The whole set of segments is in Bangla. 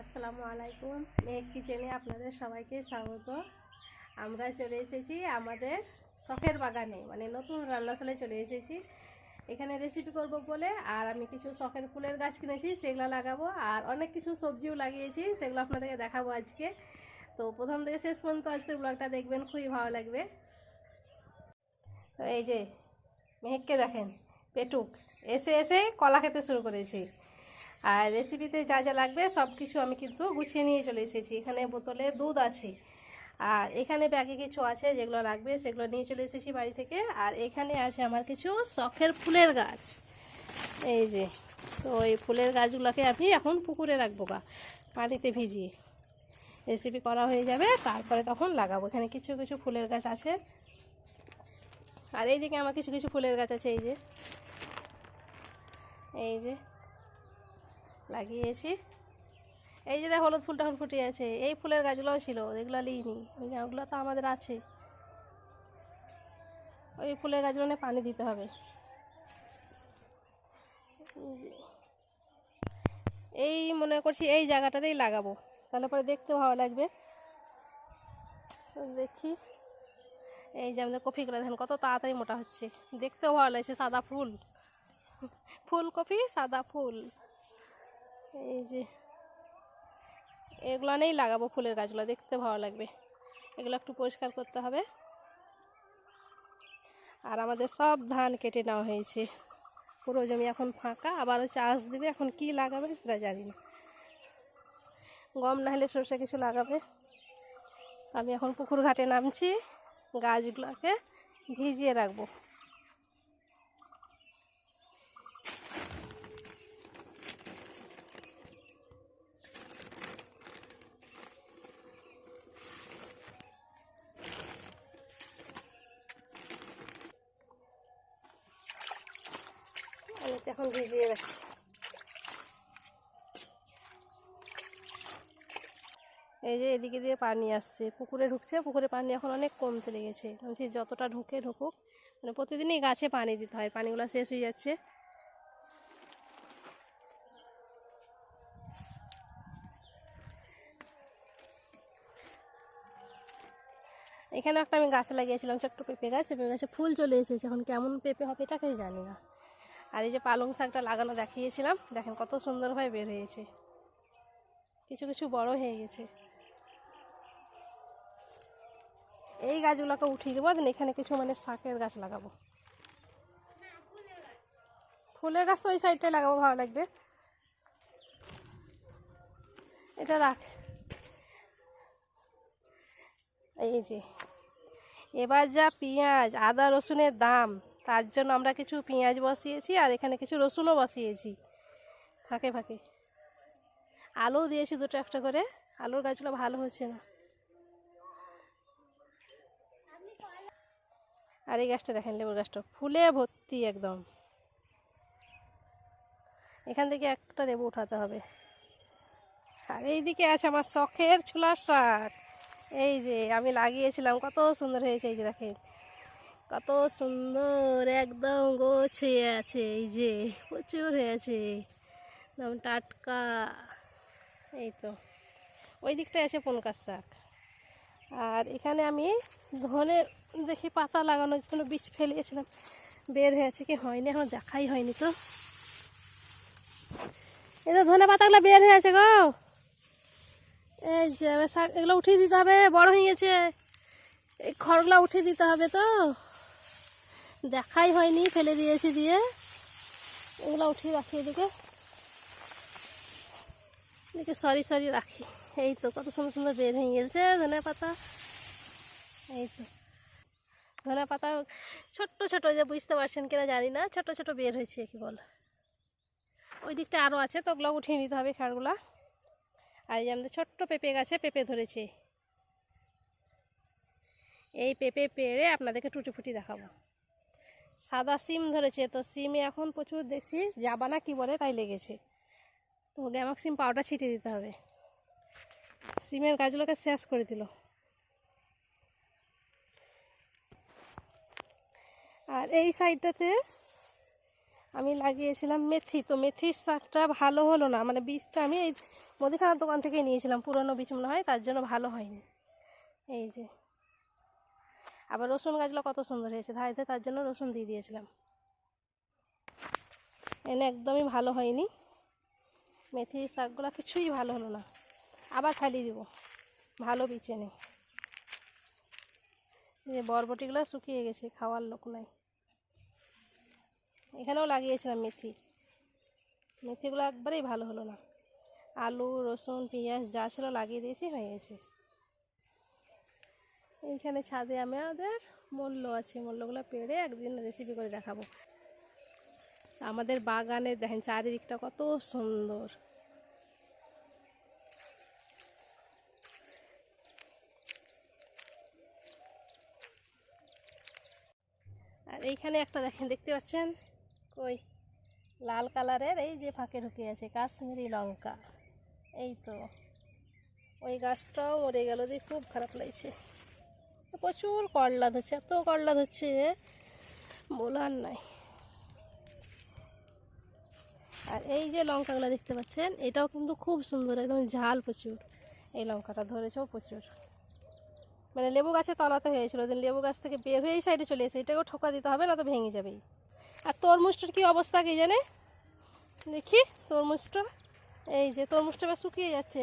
আসসালামু আলাইকুম, মেঘ কিচেনে আপনাদের সবাইকে স্বাগত। আমরা চলে এসেছি আমাদের শখের বাগানে মানে নতুন রান্নাশালে চলে এসেছি। এখানে রেসিপি করব বলে, আর আমি কিছু শখের ফুলের গাছ কিনেছি, সেগুলো লাগাবো, আর অনেক কিছু সবজিও লাগিয়েছি, সেগুলো আপনাদেরকে দেখাবো আজকে। তো প্রথম থেকে শেষ পর্যন্ত আজকের ব্লগটা দেখবেন, খুবই ভালো লাগবে। তো এই যে মেহেককে দেখেন, পেটুক, এসে এসে কলা খেতে শুরু করেছি। আর রেসিপিতে যা যা লাগবে সব কিছু আমি কিন্তু গুছিয়ে নিয়ে চলে এসেছি। এখানে বোতলে দুধ আছে। আর এখানে ব্যাগে কিছু আছে, যেগুলো লাগবে সেগুলো নিয়ে চলে এসেছি বাড়ি থেকে। আর এখানে আছে আমার কিছু শখের ফুলের গাছ। এই যে, তো এই ফুলের গাছগুলোকে আমি এখন পুকুরে রাখব গা, পানিতে ভিজিয়ে। রেসিপি করা হয়ে যাবে, তারপরে তখন লাগাবো। এখানে কিছু কিছু ফুলের গাছ আছে। আর এইদিকে আমার কিছু কিছু ফুলের গাছ আছে, এই যে। এই যে লাগিয়েছি। এই যে হলুদ ফুলটা এখন ফুটে আছে। এই ফুলের গাছগুলোও ছিল, এগুলো লিইনি। ওই যে ওগুলো তো আমাদের আছে। ওই ফুলের গাছগুলো পানি দিতে হবে। এই মনে করছি এই জায়গাটাতেই লাগাবো। তাহলে পরে দেখতে ভালো লাগবে। দেখি। এই যে আমাদের কপিগুলো দেখেন, কত তাড়াতাড়ি মোটা হচ্ছে। দেখতেও ভালো লাগছে, সাদা ফুল। ফুলকপি সাদা ফুল। এই যে, এগুলো নেই লাগাবো ফুলের গাছগুলো, দেখতে ভালো লাগবে। এগুলো একটু পরিষ্কার করতে হবে। আর আমাদের সব ধান কেটে নেওয়া হয়েছে। পুরো জমি এখন ফাঁকা, আবারও চাষ দিবে, এখন কি লাগাবে সেটা জানি না। গম না হলে সরষে কিছু লাগাবে। আমি এখন পুকুর ঘাটে নামছি, গাছগুলোকে ভিজিয়ে রাখব। আমি তো এখন ভিজিয়ে রাখছি এই যে এদিকে দিয়ে পানি আসছে, পুকুরে ঢুকছে, পুকুরে পানি এখন অনেক কমতে লেগেছে। বলছি যতটা ঢুকে ঢুকুক মানে প্রতিদিনই গাছে পানি দিতে হয়, পানিগুলো শেষ হয়ে যাচ্ছে। এখানে একটা আমি গাছ লাগিয়েছিলাম, ছোট্ট পেঁপে গাছ। পেঁপে গাছে ফুল চলে এসেছে, এখন কেমন পেঁপে হবে এটাকেই জানি না। আর এই যে পালং শাকটা লাগানো দেখিয়েছিলাম, দেখেন কত সুন্দরভাবে বের হয়েছে। কিছু কিছু বড় হয়ে গেছে। এই গাছগুলোকে উঠিয়ে দেবো, দেন এখানে কিছু মানে শাকের গাছ লাগাবো। ফুলের গাছ ওই সাইডটায় লাগাবো, ভালো লাগবে। এটা রাখ। এই যে, এবার যা পেঁয়াজ, আদা, রসুনের দাম। তার জন্য আমরা কিছু পেঁয়াজ বসিয়েছি আর এখানে কিছু রসুনও বসিয়েছি। ফাঁকে ফাঁকে। আলু দিয়েছি দুটো একটা করে। আলুর গাছগুলো ভালো হচ্ছে না। আর এই গাছটা দেখেন, লেবুর গাছটা ফুলে ভর্তি একদম। এখান থেকে একটা লেবু উঠাতে হবে। আর এইদিকে আছে আমার শখের ছোলার শাক। এই যে আমি লাগিয়েছিলাম, কত সুন্দর হয়েছে, এই যে দেখেন। কত সুন্দর একদম গোছিয়ে আছে, এই যে প্রচুর হয়েছে। একদম টাটকা। এই তো। ওই দিকটায় আছে পনকার শাক। আর এখানে আমি ধনে দেখি পাতা লাগানোর জন্য বীজ ফেলিয়েছিলাম। বের হয়েছে কি হয়নি, এখন দেখাই হয়নি তো। এই তো ধনে পাতাগুলো বের হয়েছে গো। এই যে শাক এগুলো উঠিয়ে দিতে হবে, বড় হয়ে গেছে। এই খড়গুলো উঠিয়ে দিতে হবে তো। দেখাই হয়নি, ফেলে দিয়েছি দিয়ে। এগুলো উঠিয়ে রাখি এদিকে। এদিকে সরি সরি রাখি। এই তো কত সুন্দর সুন্দর বের হয়ে গেছে, ধনে পাতা। এই তো। ধনে পাতা ছোট্ট ছোট যে বুঝতে পারছেন কিনা জানি না ছোট ছোট বের হয়েছে কি বল। ওই দিকটা আরও আছে, তো ওগুলো উঠিয়ে নিতে হবে খাড়গুলা আর এই যে আমাদের ছোট্ট পেঁপে গাছে পেঁপে ধরেছে। এই পেঁপে পেড়ে আপনাদেরকে টুটি ফুটি দেখাবো। সাদা সিম ধরেছে, তো সিমে এখন প্রচুর দেখছি যাবা না কি বলে তাই লেগেছে। তো গ্যামাক সিম পাউডার ছিটিয়ে দিতে হবে। সিমের গাছগুলোকে শেষ করে দিল। আর এই সাইডটাতে আমি লাগিয়েছিলাম মেথি, তো মেথির শাকটা ভালো হলো না মানে বীজটা আমি এই মুদিখানার দোকান থেকে নিয়েছিলাম, পুরনো বীজ মনে হয়, তার জন্য ভালো হয়নি। এই যে। আবার রসুন গাছগুলো কত সুন্দর হয়েছে। ধারে তার জন্য রসুন দিয়ে দিয়েছিলাম। এনে একদমই ভালো হয়নি। মেথি শাকগুলো কিছুই ভালো হলো না। আবার খালি দিব। ভালো বিচে নেই। যে বরবটিগুলো শুকিয়ে গেছে, খাওয়ার লোক নাই। এখানেও লাগিয়েছিলাম মেথি। মেথিগুলো একবারেই ভালো হলো না। আলু, রসুন, পেঁয়াজ যা ছিল লাগিয়ে দিয়েছি, হয়ে গেছে। এইখানে ছাদে আমাদের মূল্য আছে, মূল্যগুলো পেড়ে একদিন রেসিপি করে দেখাবো। আমাদের বাগানে দেখেন চারিদিকটা কত সুন্দর। আর এইখানে একটা দেখেন, দেখতে পাচ্ছেন? কই লাল কালারের এই যে ফাঁকে ঢুকে আছে, কাশ্মীরি লঙ্কা। এই তো, ওই গাছটাও মরে গেল দিয়ে খুব খারাপ লাগছে। প্রচুর করলা ধরছে এত করলা ধরছে বলার নাই। আর এই যে লঙ্কাগুলো দেখতে পাচ্ছেন, এটাও কিন্তু খুব সুন্দর, একদম ঝাল প্রচুর। এই লঙ্কাটা ধরেছেও প্রচুর। মানে লেবু গাছে তলাতে হয়েছিল লেবু গাছ থেকে বের হয়ে এই সাইডে চলে এসে এটাকেও ঠোকা দিতে হবে, না তো ভেঙে যাবেই। আর তরমুজটার কী অবস্থা কি জানে? দেখি, তরমুজটা, এই যে তরমুজটা শুকিয়ে যাচ্ছে।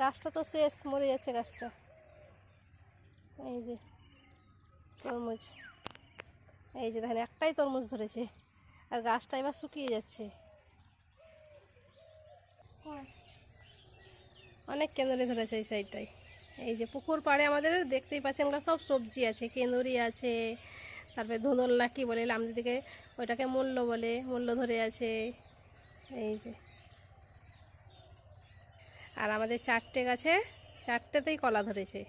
গাছটা তো শেষ, মরে যাচ্ছে গাছটা। এই যে, তরমুজ। এই যে দেখেন, একটাই তরমুজ ধরেছে। আর গাছটা এবার শুকিয়ে যাচ্ছে। অনেক কেন্দরি ধরেছে এই সাইডটায়। এই যে পুকুর পাড়ে আমাদের দেখতেই পাচ্ছেন আমরা সব সবজি আছে কেন্দুরি আছে, তারপরে ধুঁদল না কি বলে আমাদের দিকে ওইটাকে মূল্য বলে, মূল্য ধরে আছে। এই যে। আর আমাদের চারটে গাছে, চারটেতেই কলা ধরেছে।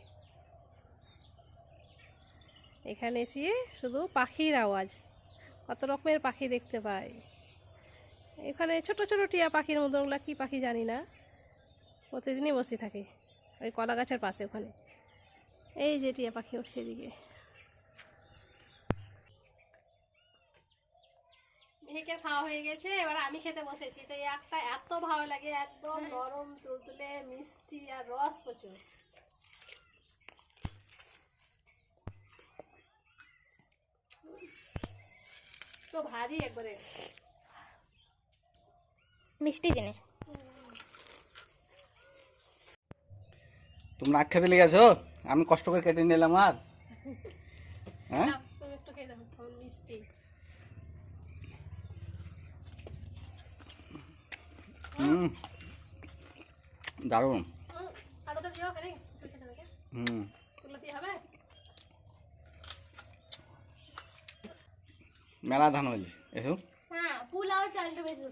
এখানে এসে শুধু পাখির আওয়াজ। কত রকমের পাখি দেখতে পাই। এখানে ছোট ছোট টিয়া পাখির মতো, ওগুলো কী পাখি জানি না। প্রতিদিনই বসে থাকে ওই কলা গাছের পাশে ওখানে। এই যে টিয়া পাখি উঠছে এদিকে। মেহেকের খাওয়া হয়ে গেছে, এবার আমি খেতে বসেছি। তো এই একটা এত ভালো লাগে, একদম নরম, তুলতুলে, মিষ্টি আর রস প্রচুর। তো ভারী একবারে। মিষ্টি জিনিস তোমরা আখ খেতে লেগেছো? আমি কষ্ট করে কেটে নিলাম আর। হ্যাঁ? দারুণ হুম, আলুটা দিও খালি চুলকে চুলকে হুম তুলো দিয়ে হবে মেলা ধান হয়েছে। এসো। হ্যাঁ পোলাও চালটা বেশি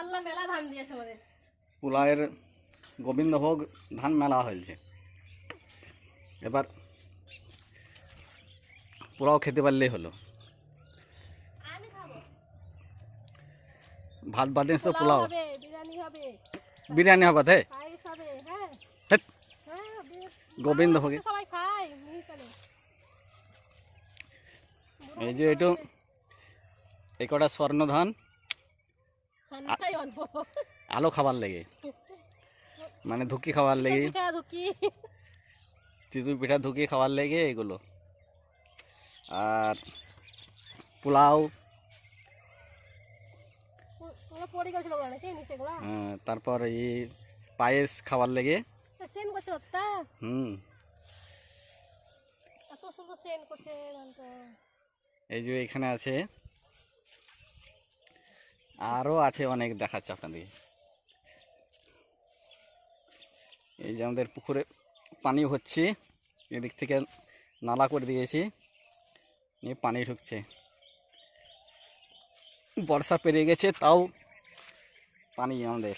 আল্লাহ মেলা ধান দিয়েছে আমাদের। পোলাওয়ের গোবিন্দভোগ ধান মেলা হয়েছে। এবার পোলাও খেতে পারলেই হলো। ভাত বাদ তো পোলাও বিরিয়ানি হবে। বিরিয়ানি হবে তে পায়েস হবে হ্যাঁ। হ্যাঁ গোবিন্দভোগে। এই যে একটু এই কটা স্বর্ণ ধান আলো খাবার লেগে। মানে ধুকি খাবার লেগে। চিতই পিঠা ধুকি খাবার লেগে এগুলো। আর পোলাও। আহ, তারপর এই পায়েস খাবার লেগে। হুম। এই যে এখানে আছে। আরও আছে অনেক দেখাচ্ছে আপনাদের। এই যে আমাদের পুকুরে পানি হচ্ছে, এদিক থেকে নালা করে দিয়েছি, নিয়ে পানি ঢুকছে। বর্ষা পেরিয়ে গেছে, তাও পানি আমাদের।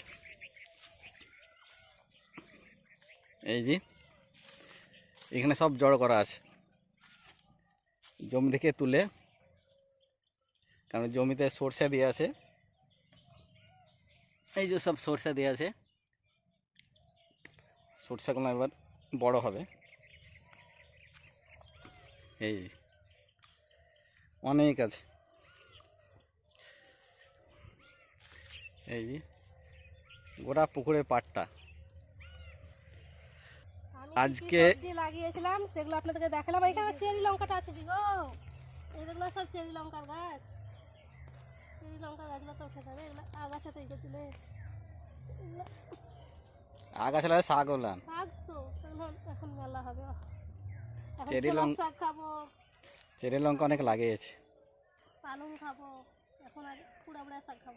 এই যে, এখানে সব জড়ো করা আছে। জমি থেকে তুলে, কারণ জমিতে সর্ষে দিয়ে আছে। এই যে সব সরষে দিয়ে আছে। সরষেগুলো এবার বড় হবে। এই অনেক আছে। এই গোটা পুকুরের পাটটা। আজকে- লাগিয়েছিলাম সেগুলো আপনাদেরকে দেখালাম। এখানে চেরি লঙ্কাটা আছে গো এগুলো সব চেরি লঙ্কার গাছ। চেরি লঙ্কার গাছগুলো তো উঠে যাবে এগুলো আগাছা তৈরি দিলে আগাছা লাগে শাক হলাম শাক তো এখন মেলা হবে। চেরি লঙ্কা- শাক খাব। চেরি লঙ্কা অনেক লাগিয়েছে। পালং খাব। এখন আর পুরা পুরা শাক খাব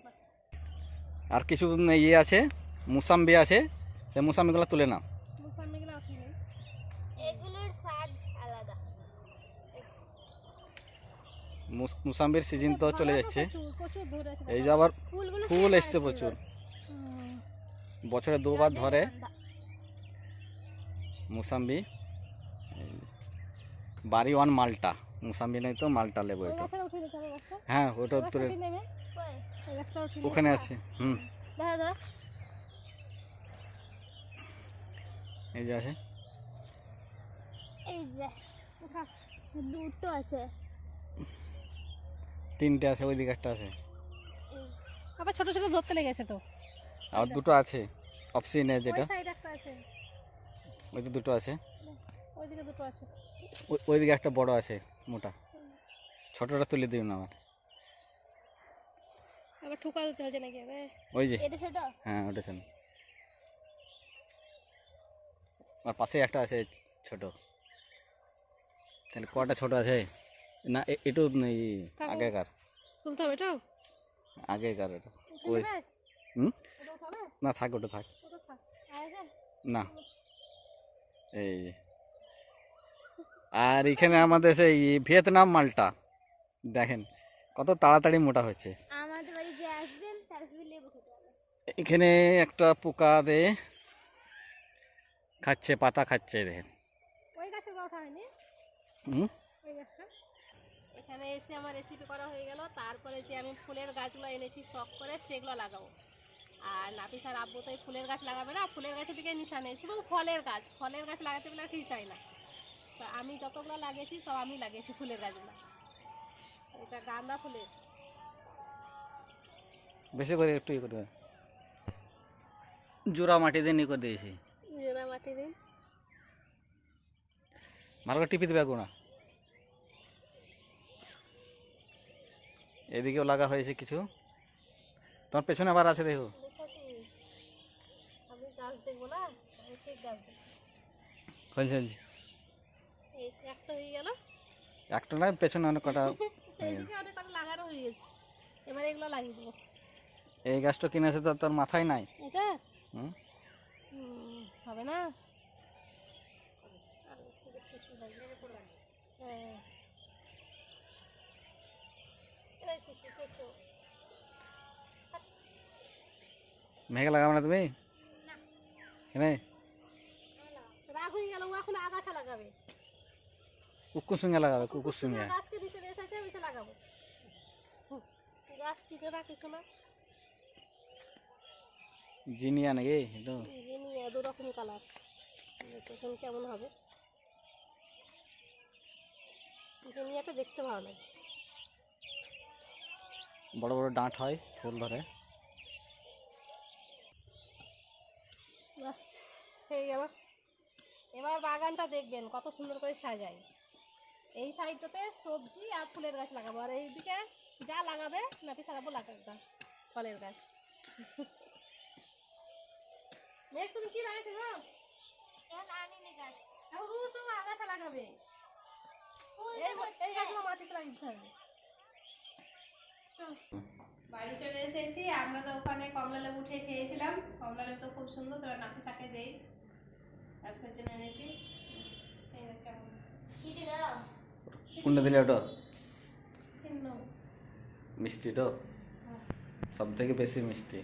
আর কিছু ইয়ে আছে মুসাম্বি আছে সেই মুসাম্বিগুলো তুলে নাও। মুসাম্মিগুলো উঠিনি এগুলোর স্বাদ আলাদা মুস- মুসাম্বির সিজন তো চলে যাচ্ছে। এই যে আবার ফুল এসছে প্রচুর। বছরে দুবার ধরে। মুসাম্বি। বাড়ি ওয়ান মালটা। মুসাম্বি নেই তো মালটা লেবু ওই এটা হ্যাঁ ওটা নেবে? উঠিয়ে ওখানে নেবে। আছে হুম। এই যে আছে। দুটো আছে। তিনটে আছে ওই দিকে একটা আছে। আবার ছোট ছোট ধরতে লেগেছে তো। আর দুটো আছে অপশিনে যেটা। ওই তো দুটো আছে। ওইদিকে দুটো আছে। ওই- ওই দিকে একটা বড় আছে মোটা। ছোটটা তুলে দিও না আমার আবার ঠুকা দিতে হচ্ছে নাকি ওই যে। এটা ছোট হ্যাঁ ওটা আর পাশে একটা আছে ছোট। তাহলে কটা ছোট আছে? না এ- এটু নেই আগেকার। তুলতে হবে এটাও? আগেকার এটা। ওই হুম? না থাক ওটা থাক। না। এই আর এখানে আমাদের সেই ভিয়েতনাম মালটা দেখেন কত তাড়াতাড়ি মোটা হচ্ছে এখানে একটা পোকা দে খাচ্ছে পাতা খাচ্ছে দেখেন। হুম? এখানে এসে আমার রেসিপি করা হয়ে গেল। তারপরে যে আমি ফুলের গাছগুলো এনেছি শখ করে সেগুলো লাগাবো। আর নাপিসার আব্বু তো ফুলের গাছ লাগাবে না ফুলের গাছের দিকে নিশা নেই শুধু ফলের গাছ। ফলের গাছ লাগাতে বলে আর কিছু চাই না। তো আমি যতগুলো লাগিয়েছি সব আমি লাগিয়েছি ফুলের গাছগুলো। এটা গাঁদা ফুলের। বেশি করে একটু ইয়ে করবে। জোড়া মাটি দিয়ে নিয়ে করে দিয়েছি। জোড়া মাটি দিন ভালো করে টিপি দেবে গোনা এদিকেও লাগা হয়েছে কিছু। তোমার পেছনে আবার আছে দেখো। না? একটা নয় পেছনে অনেক কটা এই গাছটা কিনেছে তো তোর মাথায় নাই। এটা? হবে না। মেঘে লাগাবে না তুমি? রাগ হয়ে গেল ও এখন আগাছা লাগাবে। কুকুর সঙ্গে লাগাবে কুকুর সঙ্গে গাছকে এসেছে লাগাবো। হুম, গাছ চিনে না কিছু না। জিনিয়া নাকি? জিনি দু রকম কালার। কেমন হবে। জিনিয়াটা দেখতে ভালো লাগে। বড় বড় ডাঁট হয় ফুল ধরে। হয়ে গেল। এবার বাগানটা দেখবেন কত সুন্দর করে সাজাই। এই সাইডটাতে সবজি আর ফুলের গাছ লাগাবো আর এইদিকে যা লাগাবে নাকি সারাবো লাগাবো ফলের গাছ। মেঘ তুমি কি লাগাইছো আনিনি গাছ। সব আগাছা লাগাবে। ফুল এই গাছগুলো মাটিতে লাগিয়ে দিতে হবে। বাড়ি চলে এসেছি আমরা তো ওখানে কমলা লেবু উঠে খেয়েছিলাম। কমলা লেবু তো খুব সুন্দর তবে নাকি শাকে দেই। ব্যবসার জন্য এনেছি। এই দেখ কি দিয়ে দাও? কোনটা দিলে ওটা? মিষ্টি তো? সব থেকে বেশি মিষ্টি।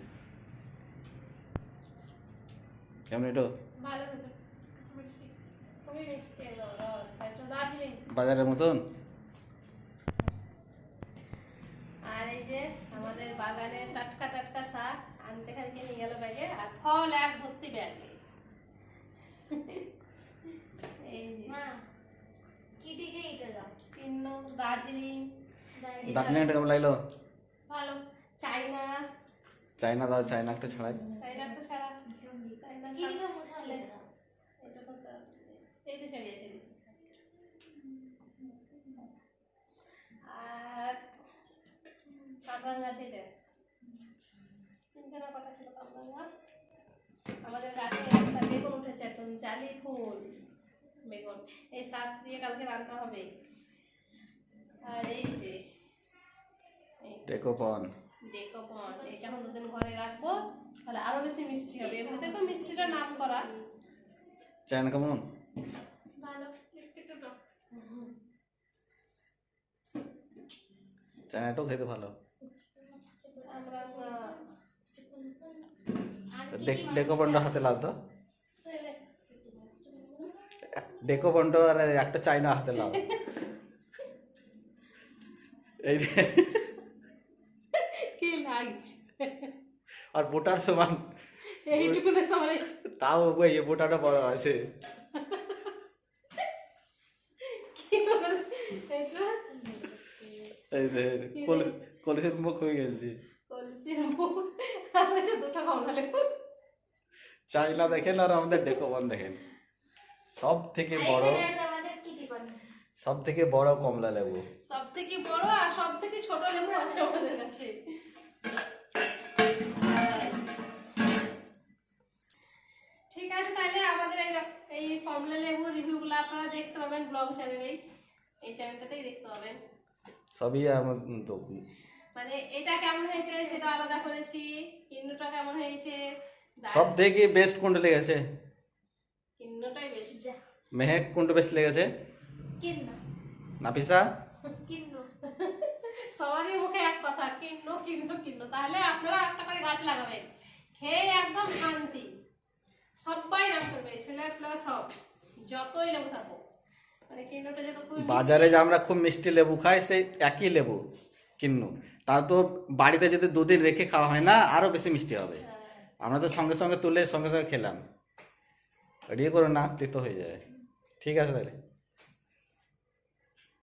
কেমন এটা? ভালো মিষ্টি। খুবই মিষ্টি একদম রস দার্জিলিং বাজারের মতন আর এই যে আমাদের বাগানে টাটকা টাটকা শাক আনতে খালিকে নিয়ে গেল ব্যাগে আর ফল এক ভর্তি ব্যাগে এই তিন দার্জিলিং। দার্জিলিংটা কেমন লাগল? ভালো। চাইনা চাইনা দাও চাইনা একটু ছাড়াই। চাইনাটা ছাড়া। চাইনা কি দিকে দাও এটা হচ্ছে এইটা ছাড়িয়েছে আর কামরাঙ্গা সেটা। তিনখানা পাতা ছিল কামরাঙ্গা আমাদের গাছে একটা বেগুন উঠেছে একদম জালি ফুল বেগুন এই শাক দিয়ে কালকে রান্না হবে। আর এই যে ডেকোপন ডেকোপন এটা এখন দুদিন ঘরে রাখব তাহলে আরও বেশি মিষ্টি হবে। এমনিতে তো মিষ্টিটা নাম করা। কেমন? খেতে ভালো। আমরা ডে- ডেকোপনটা হাতে লাও তো। ডেকোপনটা আর একটা চাইনা হাতে লাও। এই কি লাগছে? আর বোটার সমান। এইটুকু তাও ওই বোটাটা বড় আছে। এই কলসি- কলসির মুখ হয়ে গেছে। আর হচ্ছে দুটো কমলা লেবু চাইনা দেখেন আর আমাদের ডেকোপন দেখেন। সব থেকে বড় সব থেকে বড় কমলা লেবু। সব থেকে বড় আর সব থেকে ছোট লেবু আছে আমাদের কাছে। ঠিক আছে তাহলে আমাদের এই এই কমলা লেবু রিভিউগুলো আপনারা দেখতে পাবেন ব্লগ চ্যানেলেই। এই চ্যানেলটাতেই দেখতে পাবেন। সবই আমার মানে এটা কেমন হয়েছে সেটা আলাদা করেছি কিন্নুটা কেমন হয়েছে? সব থেকে বেস্ট কোনটা লেগেছে? কিন্নুটাই বেশি মেহেক কোনটা বেস্ট লেগেছে? কিন্ন। নাফিসা কিন্ন। সবারই মুখে এক কথা কিন্ন কিন্ন কিন্ন। তাহলে আপনারা একটা করে গাছ লাগাবেন। খেয়ে একদম শান্তি। সবাই নাম করবে ছেলে আপনারা সব। যতই লেবু থাকুক। মানে কিন্নুটা যত বাজারে যে আমরা খুব মিষ্টি লেবু খাই সেই একই লেবু। কিন্নু। তা তো বাড়িতে যদি দুদিন রেখে খাওয়া হয় না আরও বেশি মিষ্টি হবে। আমরা তো সঙ্গে সঙ্গে তুলে সঙ্গে সঙ্গে খেলাম। রেডি করো না, তেতো হয়ে যায়। ঠিক আছে তাহলে।